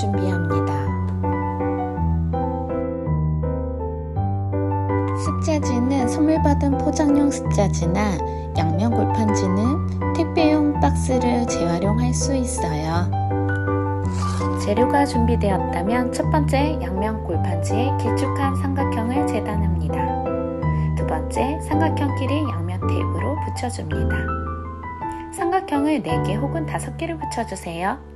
준비합니다. 습자지는 선물 받은 포장용 습자지나 양면 골판지는 택배용 박스를 재활용할 수 있어요. 재료가 준비되었다면 첫 번째 양면 골판지에 길쭉한 삼각형을 재단합니다. 두 번째 삼각형 길이 양면 테이프로 붙여줍니다. 삼각형을 4개 혹은 5개를 붙여주세요.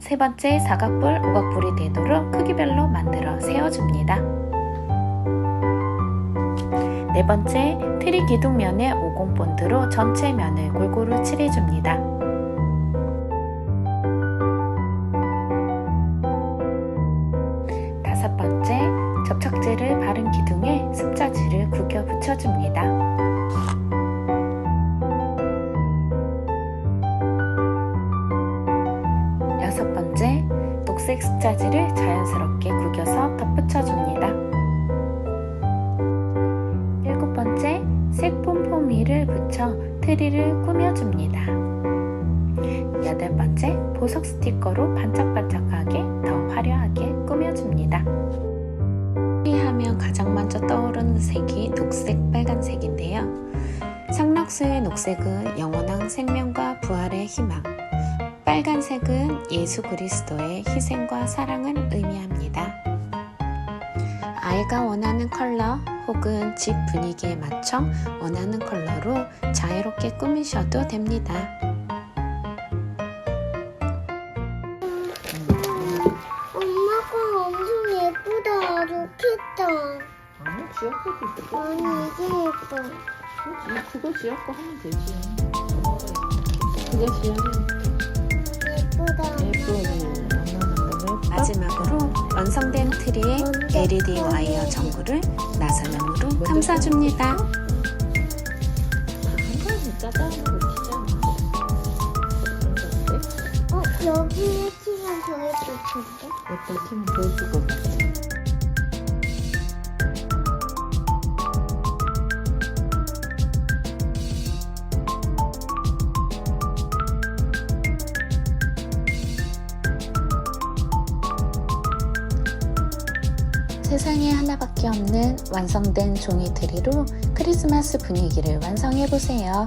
세 번째 사각뿔, 오각뿔이 되도록 크기별로 만들어 세워줍니다. 네 번째 트리 기둥면에 오공 본드로 전체 면을 골고루 칠해줍니다. 다섯 번째 접착제를 바른 기둥에 습자지를 구겨 붙여줍니다. 여섯 번째 녹색 습자지를 자연스럽게 구겨서 덧붙여줍니다. 일곱 번째 색 폼폼이를 붙여 트리를 꾸며줍니다. 여덟 번째 보석 스티커로 반짝반짝하게 더 화려하게 꾸며줍니다. 하면 가장 먼저 떠오르는 색이 녹색, 빨간색인데요. 상록수의 녹색은 영원한 생명과 부활의 희망, 빨간색은 예수 그리스도의 희생과 사랑을 의미합니다. 아이가 원하는 컬러 혹은 집 분위기에 맞춰 원하는 컬러로 자유롭게 꾸미셔도 됩니다. 엄마가 엄청 예쁘다. 좋겠다. 아니 지역 것도 있어. 아니 이게 예뻐. 그거 지역 거 하면 되지. 그거 지역은 예쁘다. 마지막으로 완성된 트리에 LED 와이어 전구를 나사형으로 감싸줍니다. 거어 여기에 더 예쁠 텐데. 어때? 팀 보여줄 것 같아. 세상에 하나밖에 없는 완성된 종이 트리로 크리스마스 분위기를 완성해 보세요.